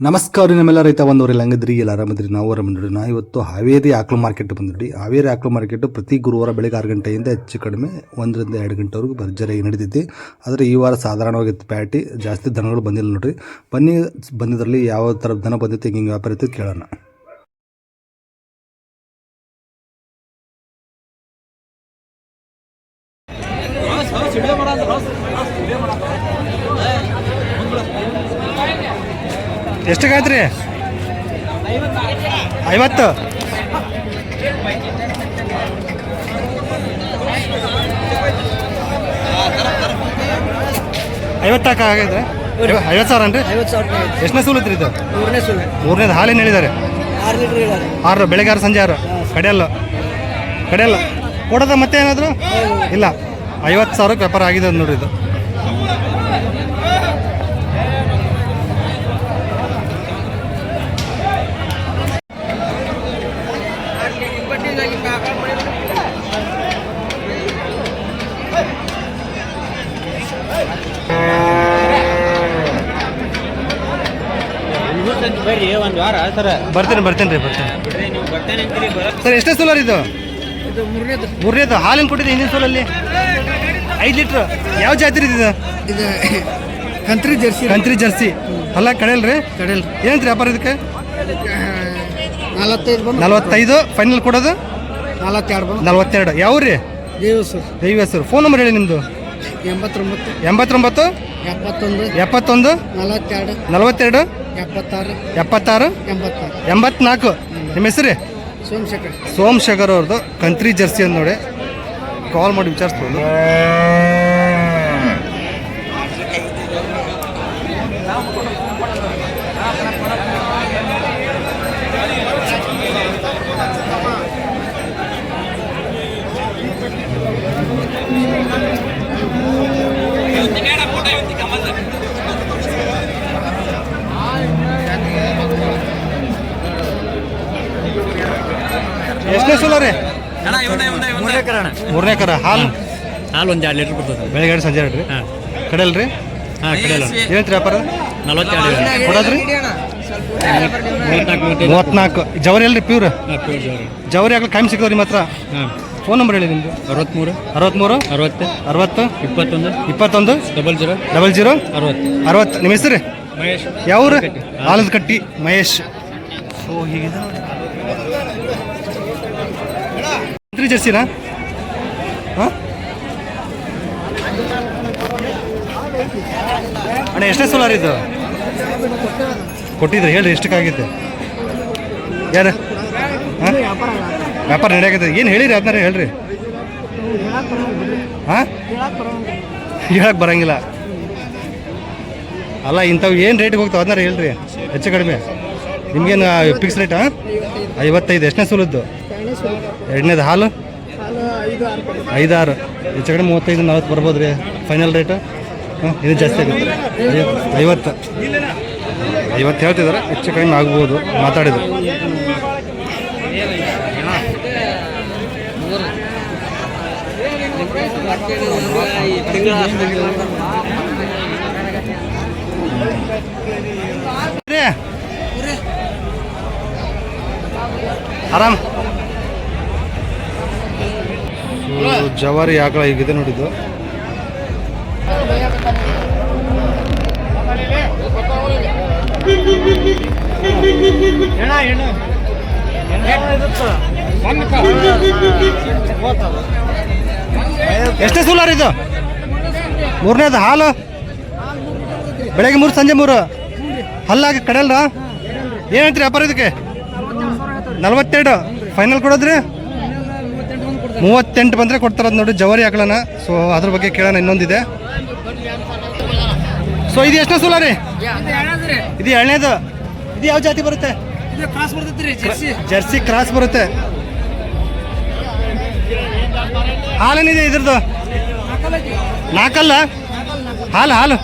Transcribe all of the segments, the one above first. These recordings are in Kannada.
ನಮಸ್ಕಾರ ನಿಮ್ಮೆಲ್ಲ ರೈತ ಬಂದವರೆಲ್ಲ ಹಂಗಿದ್ರಿ ಎಲ್ಲ ಆರಾಮದ್ರಿ. ನಾವು ಆರಾಮದ್ರಿ. ನಾ ಇವತ್ತು ಹಾವೇರಿ ಆಕಳು ಮಾರ್ಕೆಟ್ ಬಂದ್ರಿ ಹಾವೇರಿ ಆಕಳು ಮಾರ್ಕೆಟ್ ಪ್ರತಿ ಗುರುವಾರ ಬೆಳಗ್ಗೆ ಆರು ಗಂಟೆಯಿಂದ ಹೆಚ್ಚು ಕಡಿಮೆ ಒಂದರಿಂದ ಎರಡು ಗಂಟೆವರೆಗೂ ಭರ್ಜರಿಯಾಗಿ ನಡೀತೈತಿ ಆದರೆ ಈ ವಾರ ಸಾಧಾರಣವಾಗಿತ್ತು ಪ್ಯಾಟಿ ಜಾಸ್ತಿ ದನಗಳು ಬಂದಿಲ್ಲ ನೋಡ್ರಿ. ಬನ್ನಿ, ಬಂದಿದ್ರಲ್ಲಿ ಯಾವ ಥರ ದನ ಬಂದಿತ್ತು, ಹಿಂಗೆ ಹಿಂಗೆ ವ್ಯಾಪಾರ ಇತ್ತು ಕೇಳೋಣ. ಎಷ್ಟಾಗೈತ್ರಿ ಐವತ್ತು. ಐವತ್ತಾಕ ಆಗೈತೆ ಐವತ್ತು ಸಾವಿರ ಅನ್ರಿ ಐವತ್ತು ಸಾವಿರ. ಎಷ್ಟನೇ ಸೂಲತ್ರಿ ಇದು? ಮೂರನೇ ಹಾಲಿನ ಮೂರನೇದು ಹಾಲೇನು ಹೇಳಿದ್ದಾರೆ ಆರು ಲೀಟ್ರ್ ಆರು ಬೆಳಗ್ಗೆ ಆರು ಸಂಜೆ ಆರು. ಕಡೆಯಲ್ಲ. ಕಡೆಯಲ್ಲ. ಕೊಡೋದ ಮತ್ತೆ ಏನಾದರೂ ಇಲ್ಲ. ಐವತ್ತು ಸಾವಿರಕ್ಕೆ ವ್ಯಾಪಾರ ಆಗಿದೆ ನೋಡಿ ನೋಡ್ರಿ ಇದು. ಬರ್ರಿ ಒಂದು ವಾರ ಸರ ಬರ್ತೀನಿ ಬರ್ತೀನಿ ರೀ ಬರ್ತೀನಿ. ಬಿಡ್ರಿ ನೀವು ಬರ್ತೇನೆ ಅಂತೀರಿ ಸರ್ ಎಷ್ಟೇ ಸೋಲಾರ್ ಇದು? ಇದು ಮೂರನೇದು. ಮೂರನೇದು. ಹಾಲಿನ ಕೊಟ್ಟಿದೆ ಹಿಂದಿನ ಸೋಲಲ್ಲಿ? ಐದು ಲೀಟ್ರ್. ಯಾವ ಜಾತಿ ಇದು? ಇದು ಕಂತ್ರಿ ಜರ್ಸಿ ಕಂತ್ರಿ ಜರ್ಸಿ. ಅಲ್ಲ ಕಡೆಯಲ್ರಿ? ಕಡೆಯಲ್ ಏನಂತ ವ್ಯಾಪಾರ ಇದಕ್ಕೆ? ನಲವತ್ತೈದು ಬಂದು ನಲವತ್ತೈದು. ಫೈನಲ್ ಕೊಡೋದು? ನಲವತ್ತೆರಡು ಬಂದು. ನಲವತ್ತೆರಡು. ಯಾವ್ರಿ? ದೇವಸೂರು ದೇವಿ ಹೆಸರು ಫೋನ್ ನಂಬರ್ ಹೇಳಿ ನಿಮ್ಮದು ಎಂಬತ್ತೊಂಬತ್ತು. ಎಂಬತ್ತೊಂಬತ್ತು? ಎಪ್ಪತ್ತೊಂದು. ಎಪ್ಪತ್ತೊಂದು? ನಲವತ್ತೆರಡು. ನಲವತ್ತೆರಡು? ಎಪ್ಪತ್ತಾರು. ಎಪ್ಪತ್ತಾರು? ಎಂಬತ್ತಾರು ಎಂಬತ್ನಾಲ್ಕು. ನಿಮ್ಮ ಹೆಸರು? ಸೋಮಶೇಖರ್. ಸೋಮಶೇಖರ್ ಅವ್ರದ್ದು. ಕಂತ್ರಿ ಜರ್ಸಿ ಅಂತ ನೋಡಿ. ಕಾಲ್ ಮಾಡಿ ವಿಚಾರಿಸ್ಬೋದು. ಎಷ್ಟನೇ ಸಲ ರೀ? ಮೂರನೇ ಕರಣ ಮೂರನೇ ಕರ ಹಾಲು? ಹಾಲು ಒಂದು ಎರಡು ಲೀಟ್ರ್ ಬರ್ತದೆ ಬೆಳಗ್ಗೆ ಎರಡು ಸಂಜೆ ಎರಡು ರೀ. ಹಾಂ. ಕಡೆಯಲ್ರಿ ಹಾಂ ಕಡೆಯಲ್ಲ ಹೇಳ್ತೀರಿ ವ್ಯಾಪಾರ? ನಲವತ್ತೆರಡು ಕೊಡೋದ್ರಿ? ಮೂವತ್ನಾಲ್ಕು ಜವರಿ ಅಲ್ರಿ ಪ್ಯೂರ್ ಜವರಿ. ಆಗ್ಲಿ ಕಾಯಂ ಸಿಗ್ತಾವ್ರಿ ನಿಮ್ಮ ಹಾಂ. ಫೋನ್ ನಂಬರ್ ಹೇಳಿ ನಿಮ್ಮದು ಅರವತ್ಮೂರು. ಅರವತ್ಮೂರು. ಅರವತ್ತು. ಅರವತ್ತು. ಇಪ್ಪತ್ತೊಂದು. ಇಪ್ಪತ್ತೊಂದು. Double zero. Double zero. ಅರವತ್ತು. ಅರವತ್ತು. ನಿಮ್ಮ ಹೆಸರು? ಮಹೇಶ್. ಯಾವ್ರು ಆಲದ ಕಟ್ಟಿ ಮಹೇಶ್. ಸೊ ಹೀಗಿದೆ ತ್ರೀ ಜರ್ಸಿನಾ? ಹಾಂ? ಅಣ್ಣ ಎಷ್ಟೇ ಸೋಲಾರ್ ಇದು? ಕೊಟ್ಟಿದ್ರಿ ಹೇಳಿ ಎಷ್ಟಕ್ಕಾಗಿತ್ತು ಯಾರು? ಹಾಂ? ವ್ಯಾಪಾರ ನಡೆಯಾಗತ್ತೆ ಏನು ಹೇಳಿರಿ ಅದನ್ನ ಹೇಳ್ರಿ. ಹಾಂ? ಹೇಳಕ್ಕೆ ಬರಂಗಿಲ್ಲ. ಅಲ್ಲ, ಇಂಥವು ಏನು ರೇಟಿಗೆ ಹೋಗ್ತಾವೆ ಅದನ್ನ ಹೇಳ್ರಿ. ಹೆಚ್ಚು ಕಡಿಮೆ. ನಿಮ್ಗೇನು ಫಿಕ್ಸ್ ರೇಟಾ ಐವತ್ತೈದು, ಎಷ್ಟನೇ ಸುಲದ್ದು? ಎರಡನೇದು ಹಾಲು? ಐದಾರು. ಹೆಚ್ಚು ಕಡಿಮೆ ಮೂವತ್ತೈದು, ನಲ್ವತ್ತು ಬರ್ಬೋದು ರೀ ಫೈನಲ್ ರೇಟು ಹಾಂ, ಇದು ಜಾಸ್ತಿ ಆಗುತ್ತೆ. ಐವ- ಐವತ್ತು. ಐವತ್ತು ಹೇಳ್ತಿದ್ದಾರೆ ಹೆಚ್ಚು ಕಡಿಮೆ ಆಗ್ಬೋದು, ಮಾತಾಡಿದ್ರು. ಆರಾಮ್. ಜವಾರಿ ಆಕಳ ಈಗಿದೆ ನೋಡಿದ್ದು. ಎಷ್ಟೇ ಸೂಲಾರ್ ಇದು? ಮೂರನೇದು ಹಾಲು? ಬೆಳಗ್ಗೆ ಮೂರು ಸಂಜೆ ಮೂರು. ಹಲ್ಲಾಗಿ ಕಡೆಯಲ್ರ ಏನಂತೀರಿ ವ್ಯಾಪಾರ ಇದಕ್ಕೆ? ನಲ್ವತ್ತೆರಡು. ಫೈನಲ್ ಕೊಡೋದ್ರಿ? ಮೂವತ್ತೆಂಟು ಬಂದರೆ ಕೊಡ್ತಾರದು ನೋಡಿ ಜವಾರಿ ಹಾಕಲನ ಸೊ ಅದ್ರ ಬಗ್ಗೆ ಕೇಳೋಣ ಇನ್ನೊಂದಿದೆ. ಸೊ ಇದು ಎಷ್ಟನೇ ಸೂಲ ರೀ ಇದು ಎರಡನೇದು. ಇದು ಯಾವ ಜಾತಿ ಬರುತ್ತೆ? ಜರ್ಸಿ. ಕ್ರಾಸ್ ಬರುತ್ತೆ. ಹಾಲೇನಿದೆ ಇದ್ರದ್ದು. ನಾಲ್ಕಲ್ಲ? ಹಾಲು ಹಾಲು.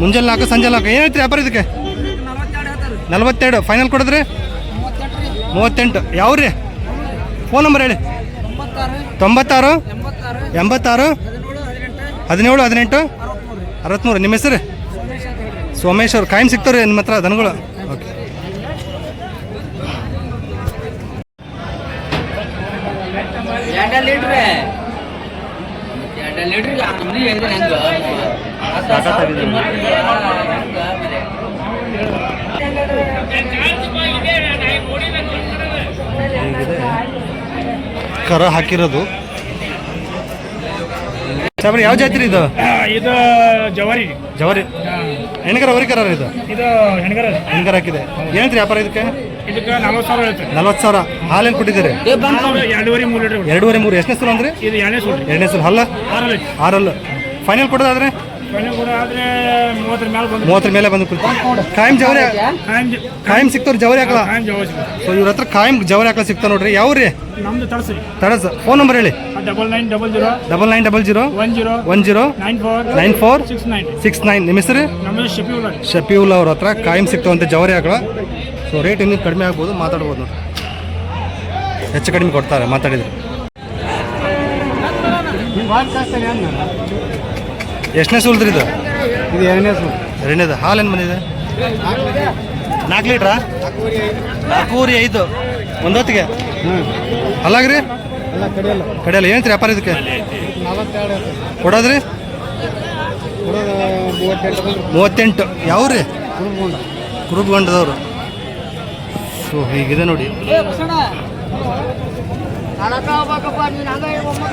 ಮುಂಜಾನೆ ನಾಲ್ಕು, ಸಂಜೆ ನಾಲ್ಕು. ಏನೈತ್ರಿ ವ್ಯಾಪಾರ ಇದಕ್ಕೆ? ನಲ್ವತ್ತೆರಡು. ಫೈನಲ್ ಕೊಡಿದ್ರಿ? ಮೂವತ್ತೆಂಟು. ಯಾವ್ರಿ? ಫೋನ್ ನಂಬರ್ ಹೇಳಿ. ತೊಂಬತ್ತಾರು, ಎಂಬತ್ತಾರು, ಹದಿನೇಳು, ಹದಿನೆಂಟು ಅರವತ್ತ್ಮೂರು ನಿಮ್ಮ ಹೆಸರು? ಸೋಮೇಶ್ವರ್ ಅವ್ರು. ಕಾಯಂ ಸಿಗ್ತಾವ್ರಿ ನಿಮ್ಮ ಹತ್ರ, ದನಗಳು. ಓಕೆ ಎರಡ ಲೀಟ್ರ್. ಎರಡ ಲೀಟ್ರ್ ಅಂಗಡಿ ಹೇಳಿದ್ರೆ ಹೆಂಗ ಕರ ಹಾಕಿರೋದು. ಸಾಬ್ರಿ ಯಾವ ಜಾತ್ರೆ ಇದು? ಇದು ಜವಾರಿ. ಜವಾರಿ. ಹೆಣ್ಗರ ಅವರಿಕರ ಇದು? ಇದು ಹೆಣ್ಗರ ಹೆಣ್ಗರ ಹಾಕಿದೆ ಏನಂತ ವ್ಯಾಪಾರ ಇದಕ್ಕೆ? ಇದಕ್ಕೆ ನಲ್ವತ್ತು ಸಾವಿರ ಐತೆ ನಲ್ವತ್ತು ಸಾವಿರ. ಹಾಲೇನು ಕೊಟ್ಟಿದ್ದೀರಿ ಎರಡೂವರೆ ಮೂರು ಲೀಟರ್ ಎರಡೂವರೆ ಮೂರು. ಎಷ್ಟನೇ ಸಲ ಅಂದ್ರೆ? ಇದು ಎರಡನೇ ಸಲ. ಹಲ್ಲ ಆರಲ್ಲಿ ಆರಲ್ಲ ಫೈನಲ್ ಕೊಡೋದಾದ್ರೆ? ಮೂವತ್ತರ ಮೇಲೆ ಬಂದು ಮೂವತ್ತರ ಮೇಲೆ ಬಂದು ಕುಳಿತು ಕಾಯಂ ಜವರಿ ಕಾಯಂ ಕಾಯಂ ಸಿಗ್ತಾವ್ರಿ ಜವರಿ ಹಾಕಲ್ಲ? ಸೊ ಇವ್ರ ಹತ್ರ ಕಾಯಂ ಜವರಿ ಹಾಕಲ್ಲ ಸಿಗ್ತಾವ ನೋಡ್ರಿ. ಯಾವ್ರಿ? ತಡಸ ಫೋನ್ ನಂಬರ್ ಹೇಳಿ. Double nine double zero double nine double zero one zero one zero nine four nine four six nine six nine ನಿಮ್ಮ ಹೆಸರು? ಶಫೀವುಲ್ ಅವ್ರ. ಹತ್ರ ಕಾಯಂ ಸಿಗ್ತಾವಂತೆ ಜವರಿ ಹಾಕಳ ಸೊ ರೇಟ್ ಇನ್ನೂ ಕಡಿಮೆ ಆಗ್ಬೋದು ಮಾತಾಡ್ಬೋದು ನೋಡಿ ಹೆಚ್ಚು ಕಡಿಮೆ ಕೊಡ್ತಾರೆ ಮಾತಾಡಿದ್ರೆ. ಎಷ್ಟನೇ ಸುಲ್ದ್ರಿ ಇದು? ಇದು ಎರಡನೇ ಸುಲ್. ಎರಡನೇದು. ಹಾಲು ಏನು ಬಂದಿದೆ? ನಾಲ್ಕು ಲೀಟ್ರಾ? ನಾಲ್ಕೂರಿ ಐದು. ಒಂದೊತ್ತಿಗೆ? ಅಲ್ಲಾಗ್ರಿ ಎಲ್ಲ ಕಡಿಯಲ್ಲ. ಕಡೆಯಲ್ಲ. ಏನಂತ್ರಿ ವ್ಯಾಪಾರ ಇದಕ್ಕೆ? ಕೊಡೋದ್ರಿ? ಮೂವತ್ತೆಂಟು ಯಾವ ಯಾವ್ರಿ ಕುರುಬಗೊಂಡದವ್ರು. ಸೊ ಹೀಗಿದೆ ನೋಡಿ.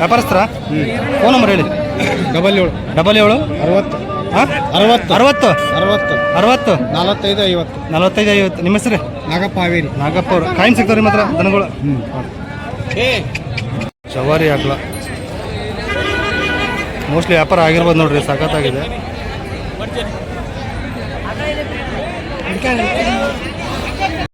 ವ್ಯಾಪಾರಸ್ತ್ರ ಫೋನ್ ನಂಬರ್ ಹೇಳಿ. ಡಬಲ್ ಏಳು. ಡಬಲ್ ಏಳು? ಅರವತ್ತು. ಹಾಂ ಅರವತ್ತು. ಅರವತ್ತು? ಅರವತ್ತು. ಅರವತ್ತು? ನಲವತ್ತೈದು ಐವತ್ತು. ನಲವತ್ತೈದು ಐವತ್ತು. ನಿಮ್ಮ ಹೆಸರು? ನಾಗಪ್ಪ ಹಾವೇರಿ. ನಾಗಪ್ಪ ಅವರು. ಕಾಯಿನ್ ಸಿಗ್ತಾವ್ರಿ ಹತ್ರ? ದನಗಳು? ಸವಾರಿ ಹಾಕ್ಲ ಮೋಸ್ಟ್ಲಿ ವ್ಯಾಪಾರ ಆಗಿರ್ಬೋದು ನೋಡ್ರಿ ಸಖತ್ತಾಗಿದೆ.